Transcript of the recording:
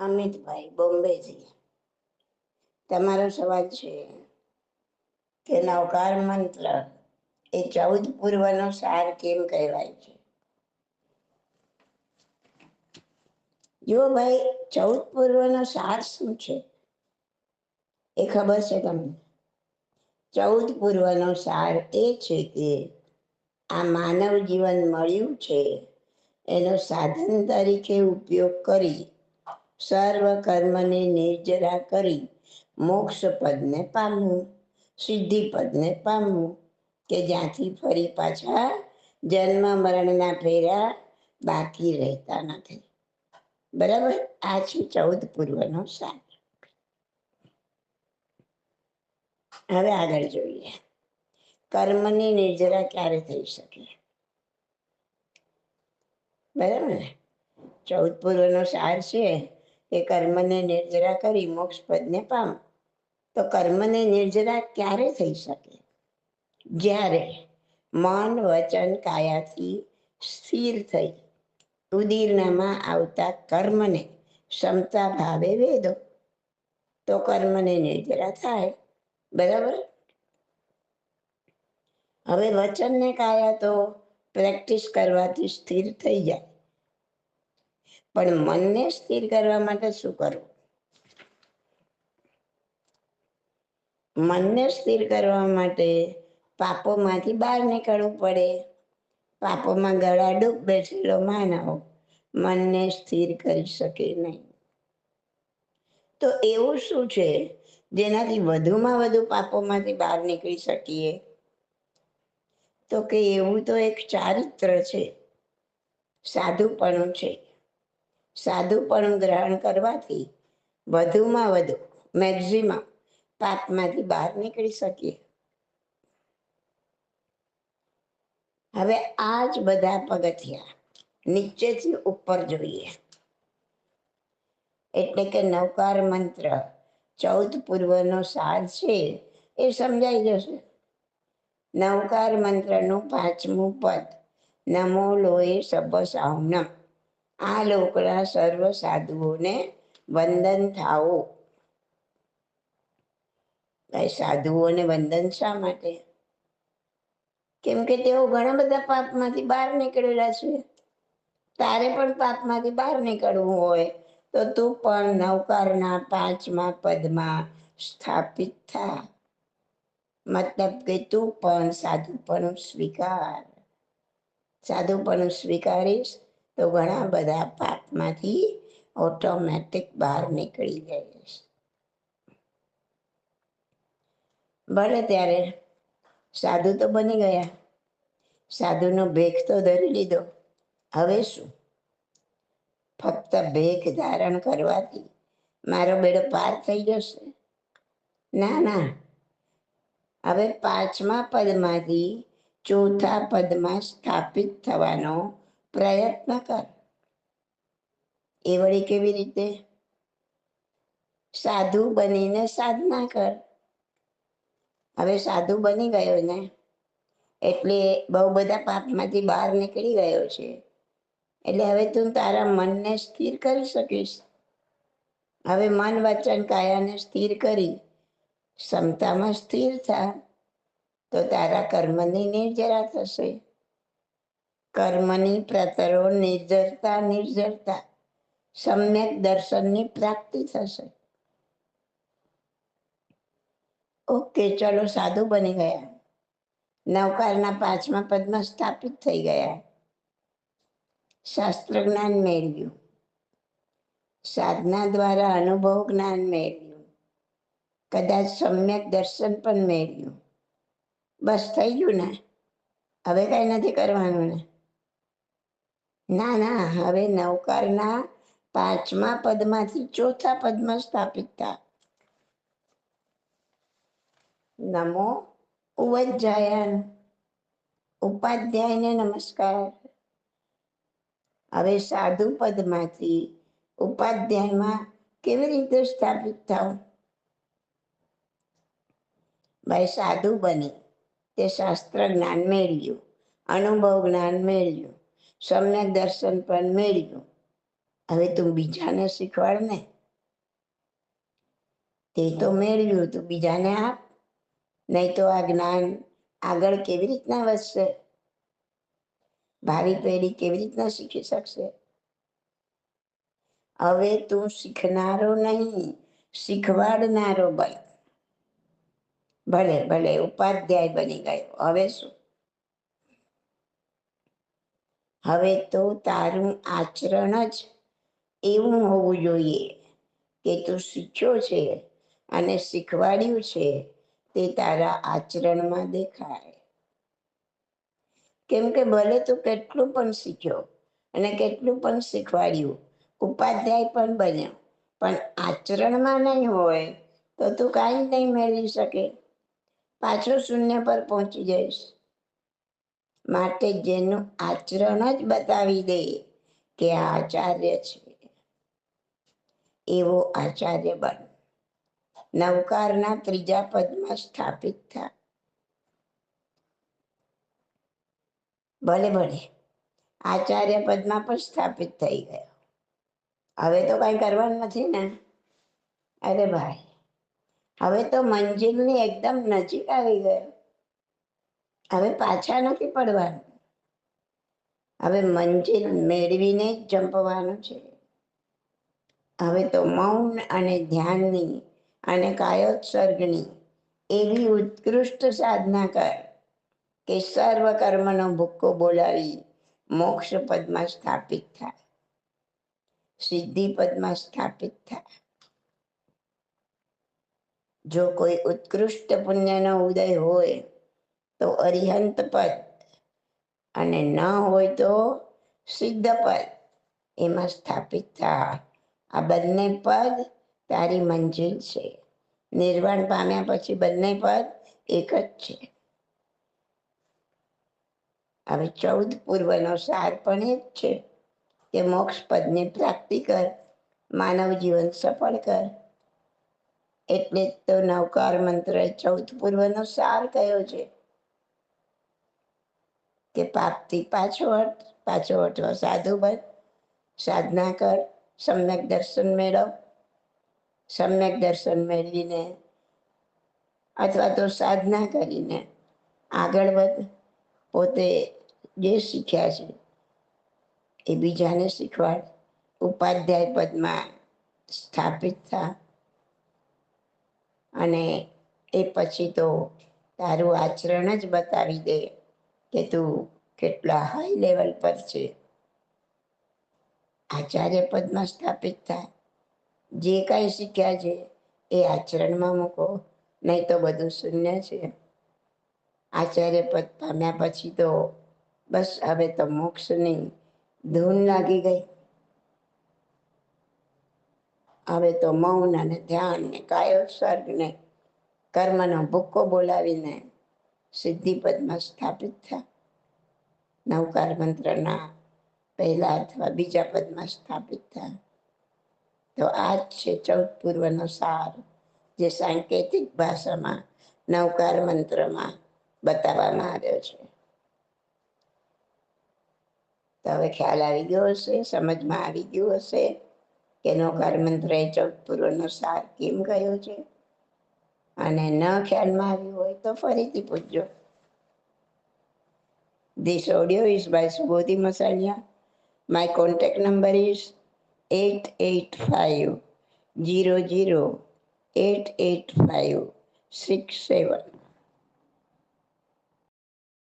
અમિતભાઈ બોમ્બેથી. તમારો સવાલ છે કે નવકાર મંત્ર એ ચૌદ પૂર્વનો સાર કેમ કહેવાય છે? જો ભાઈ, ચૌદ પૂર્વનો સાર શું છે? એ ખબર છે તમને? ચૌદ પૂર્વનો સાર એ છે કે આ માનવ જીવન મળ્યું છે, એનો સાધન તરીકે ઉપયોગ કરી સર્વ કર્મને નિર્જરા કરી મોક્ષ પદને પામવું, સિદ્ધિ પદને પામવું કે જ્યાંથી ફરી પાછા જન્મ મરણના ફેરા બાકી રહેતા નથી. બરાબર? આ છે ચૌદ પૂર્વનો સાર. હવે આગળ જોઈએ. કર્મની નિર્જરા ક્યારે થઈ શકે? બરાબર ચૌદ પૂર્વનો સાર છે. એ કર્મને નિર્જરા કરી મોક્ષ પદને પામ. તો કર્મને નિર્જરા ક્યારે થઈ શકે? જ્યારે મન, વચન, કાયાથી સ્થિર થઈ ઉદીર્ણમાં આવતા કર્મને ક્ષમતા ભાવે વેદો તો કર્મને નિર્જરા થાય. બરાબર? હવે વચનને કાયા તો પ્રેક્ટિસ કરવાથી સ્થિર થઈ જાય. પણ મનને સ્થિર કરવા માટે શું કરવું? મનને સ્થિર કરવા માટે પાપોમાંથી બહાર નીકળવું પડે. પાપોમાં ગળા ડૂબ બેઠેલો માનવ મનને સ્થિર કરી શકે નહીં. તો એવું શું છે? જેનાથી વધુમાં વધુ પાપોમાંથી બહાર નીકળી શકીએ? તો કે એવું તો એક ચારિત્ર છે. સાધુપણું છે. સાધુપણું ગ્રહણ કરવાથી વધુમાં વધુ મેક્ઝિમમ પાપમાંથી બહાર નીકળી શકીએ. હવે આ જ બધા પગથિયા નીચેથી ઉપર જોઈએ. એટલે કે નવકાર મંત્ર, ચૌદ પૂર્વનો સાર છે એ સમજાઈ જશે. નવકાર મંત્રનું પાંચમું પદ, નમો લોહે સબ સાહુનમ આ લોકડા સર્વ સાધુઓને વંદન થાઓ. ભાઈ, સાધુઓને વંદન શા માટે? કેમ કે તેઓ ઘણા બધા પાપમાંથી બહાર નીકળેલા છે. તારે પણ પાપમાંથી બહાર નીકળવું હોય, તો તું પણ નવકારના પાંચમા પદમાં સ્થાપિત થા. મતલબ કે તું પણ સાધુપણું સ્વીકાર. સાધુપણું સ્વીકારીશ તો ઘણા બધા પાપમાંથી ઓટોમેટિક બહાર નીકળી જઈશ ભલે ત્યારે સાધુ તો બની ગયા, સાધુનો ભેખ તો ધરી લીધો. હવે શું? ફક્ત ભેખ ધારણ કરવાથી મારો બેડો પાર થઈ જશે. ના ના. હવે પાંચમા પદમાંથી ચોથા પદમાં સ્થાપિત થવાનો પ્રયત્ન કર. એ વળી કેવી રીતે? સાધુ બનીને સાધના કર. હવે સાધુ બની ગયો ને, એટલે બહુ બધા પાપમાંથી બહાર નીકળી ગયો છે. એટલે હવે તું તારા મનને સ્થિર કરી શકીશ. હવે મન વચન કાયાને સ્થિર કરી, ક્ષમતામાં સ્થિર થા, તો તારા કર્મની નિર્જરા થશે. કર્મની પ્રતરો નિર્જરતા નિર્જરતા. સમ્યક દર્શનની પ્રાપ્તિ થશે. ઓકે, ચલો સાધુ બની ગયા. નવકારના પાંચમા પદમાં સ્થાપિત થઈ ગયા. શાસ્ત્ર જ્ઞાન મેળવ્યું. સાધના દ્વારા અનુભવ જ્ઞાન મેળવ્યું. કદાચ સમ્યક દર્શન પણ મેળવ્યું. બસ થઈ ગયું ને? હવે કઈ નથી કરવાનું ને? ના ના, હવે નવકારના પાંચમા પદમાંથી ચોથા પદમાં સ્થાપિત થા નમો ઉવજ્જાયન ઉપાધ્યાયને નમસ્કાર. હવે સાધુ પદમાંથી ઉપાધ્યાયમાં કેવી રીતે સ્થાપિત થાવ ભાઈ, સાધુ બની. તે શાસ્ત્ર જ્ઞાન મેળવ્યું. અનુભવ જ્ઞાન મેળવ્યું. સમ્યક દર્શન પણ મેળવ્યું. હવે તું બીજાને શીખવાડ ને તે તો મેળવ્યું તું બીજાને આપ. નહીં તો આ જ્ઞાન આગળ કેવી રીતના વધશે? ભાવિ પેઢી કેવી રીતના શીખી શકશે? હવે તું શીખનારો નહીં શીખવાડનારો બન. ભલે ભલે ઉપાધ્યાય બની ગયો. હવે શું? હવે તો તારું આચરણ જ એવું હોવું જોઈએ કે તું શીખ્યો છે અને શીખવાડ્યું છે તે તારા આચરણમાં દેખાય. કેમ કે ભલે તું કેટલું પણ શીખ્યો અને કેટલું પણ શીખવાડ્યું, ઉપાધ્યાય પણ બન્યો, પણ આચરણમાં નહીં હોય તો તું કાંઈ નહીં મેળવી શકે. પાછો શૂન્ય પર પહોંચી જઈશ. માટે જેનું આચરણ જ બતાવી દે કે આ આચાર્ય છે. એવો આચાર્ય બન નવકારના ત્રીજા પદમાં સ્થાપિત થા ભલે ભલે, આચાર્ય પદમાં પણ સ્થાપિત થઈ ગયો. હવે તો કઈ કરવાનું નથી ને? અરે ભાઈ, હવે તો મંજિલની એકદમ નજીક આવી ગયો. હવે પાછા નથી પડવાનું. હવે મંજિલ મેળવીને જ જંપવાનું છે. હવે તો મૌન અને ધ્યાનની અને કાયોત્સર્ગની એવી ઉત્કૃષ્ટ સાધના કર કે સર્વ કર્મનો ભૂક્કો બોલાવી મોક્ષ પદમાં સ્થાપિત થાય. સિદ્ધિ પદમાં સ્થાપિત થાય. જો કોઈ ઉત્કૃષ્ટ પુણ્યનો ઉદય હોય તો અરિહંત પદ. અને ન હોય તો સિદ્ધ પદ. એમાં સ્થાપિત થા. આ બંને પદ તારી મંજિલ છે. નિર્વાણ પામ્યા પછી બંને પદ એક જ છે. હવે ચૌદ પૂર્વનો સાર પણ એ જ છે કે મોક્ષ પદની પ્રાપ્તિ કર, માનવ જીવન સફળ કર. એટલે જ તો નવકાર મંત્ર ચૌદ પૂર્વનો સાર કયો છે? કે પાપથી પાછો હટ, પાછો હટવા સાધુ બન, સાધના કર, સમ્યક દર્શન મેળવ, સમ્યક દર્શન મેળવીને અથવા તો સાધના કરીને આગળ વધ. પોતે જે શીખ્યા છે એ બીજાને શીખવાડ. ઉપાધ્યાય પદમાં સ્થાપિત થા. અને એ પછી તો તારું આચરણ જ બતાવી દે. કે તું કેટલા હાઈ લેવલ પર છે. આચાર્ય પદમાં સ્થાપિત થાય. જે કાંઈ શીખ્યા છે એ આચરણમાં મૂકો, નહીં તો બધું શૂન્ય છે. આચાર્ય પદ પામ્યા પછી તો બસ હવે તો મોક્ષની ધૂન લાગી ગઈ. હવે તો મૌન અને ધ્યાન ને કાયો સ્વર્ગ ને કર્મનો ભૂક્કો બોલાવીને સિદ્ધિપદમાં સ્થાપિત થયા. નવકાર મંત્રના પહેલા અથવા બીજા પદમાં સ્થાપિત થયા. તો આ જ છે ચૌદ પૂર્વનો સાર, જે સાંકેતિક ભાષામાં નવકાર મંત્રમાં બતાવવામાં આવ્યો છે. તો હવે ખ્યાલ આવી ગયો હશે, સમજમાં આવી ગયું હશે કે નવકાર મંત્ર એ ચૌદ પૂર્વનો સાર કેમ ગયો છે? અને ન ખ્યાલમાં આવ્યું હોય તો ફરીથી પૂછજો This audio is by Subodhi Masalia. My contact number is 885 00 885 67.